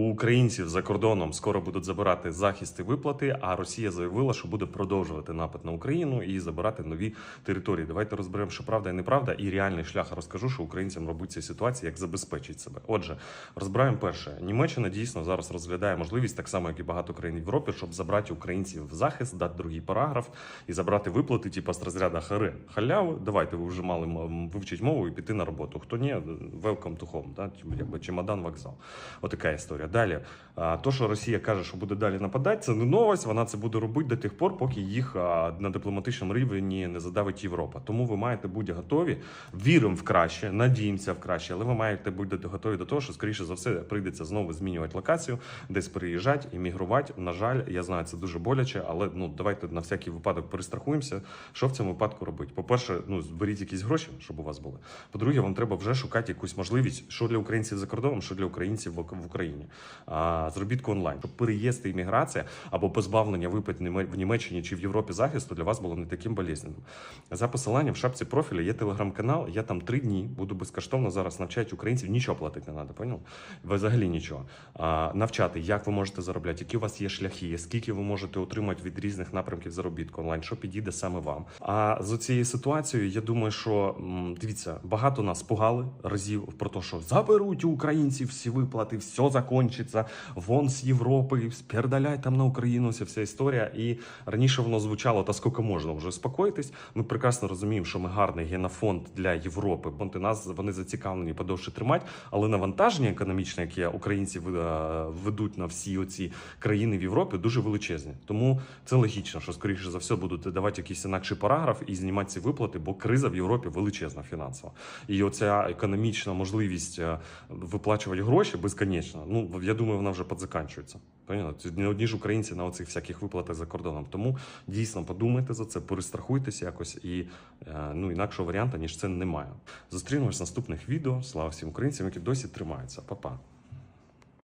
У українців за кордоном скоро будуть забирати захист і виплати. А Росія заявила, що буде продовжувати напад на Україну і забирати нові території. Давайте розберемо, що правда і неправда, і реальний шлях розкажу, що українцям робить цій ситуації, як забезпечить себе. Отже, розбираємо перше. Німеччина дійсно зараз розглядає можливість, так само як і багато країн в Європі, щоб забрати українців в захист, дати другий параграф і забрати виплати, типу з розряду хари халяви. Давайте ви вже мали вивчити мову і піти на роботу. Хто ні, welcome to home, да? якби чемодан вокзал. Отака історія. Далі, то, що Росія каже, що буде далі нападати, це не новость. Вона це буде робити до тих пор, поки їх на дипломатичному рівні не задавить Європа. Тому ви маєте бути готові. Віримо в краще, надіємося в краще, але ви маєте бути готові до того, що скоріше за все прийдеться знову змінювати локацію, десь переїжджати, іммігрувати. На жаль, я знаю, це дуже боляче, але ну давайте на всякий випадок перестрахуємося. Що в цьому випадку робити? По-перше, ну зберіть якісь гроші, щоб у вас були. По-друге, вам треба вже шукати якусь можливість, що для українців за кордоном, що для українців в Україні. А, зробітку онлайн, щоб переїзд і імміграція або позбавлення Німе- в Німеччині чи в Європі захисту для вас було не таким болезненним. За посиланням в шапці профіля є телеграм-канал. Я там три дні буду безкоштовно зараз навчати українців. Нічого платити не треба, поняв? Взагалі нічого. Навчати, як ви можете заробляти, які у вас є шляхи, скільки ви можете отримати від різних напрямків заробітку онлайн, що підійде саме вам. А з цією ситуацією, я думаю, що дивіться, багато нас пугали разів про те, що заберуть у українців всі виплати, все закончиться, вон з Європи, спердаляй там на Україну, ця вся історія. І раніше воно звучало, та скільки можна вже успокоїтись. Ми прекрасно розуміємо, що ми гарний генофонд для Європи, бо нас вони зацікавлені подовше тримати, але навантаження економічне, яке українці е, ведуть на всі оці країни в Європі, дуже величезні. Тому це логічно, що скоріше за все будуть давати якийсь інакший параграф і знімати ці виплати, бо криза в Європі величезна фінансова. І оця економічна можливість е, виплачувати гроші безконечно. Ну я думаю, вона вже підзаканчується. Понятно? Не одні ж українці на оцих всяких виплатах за кордоном. Тому дійсно подумайте за це, перестрахуйтесь якось, і е, ну інакшого варіанту ніж це немає. Зустрінемось в наступних відео. Слава всім українцям, які досі тримаються. Па-па.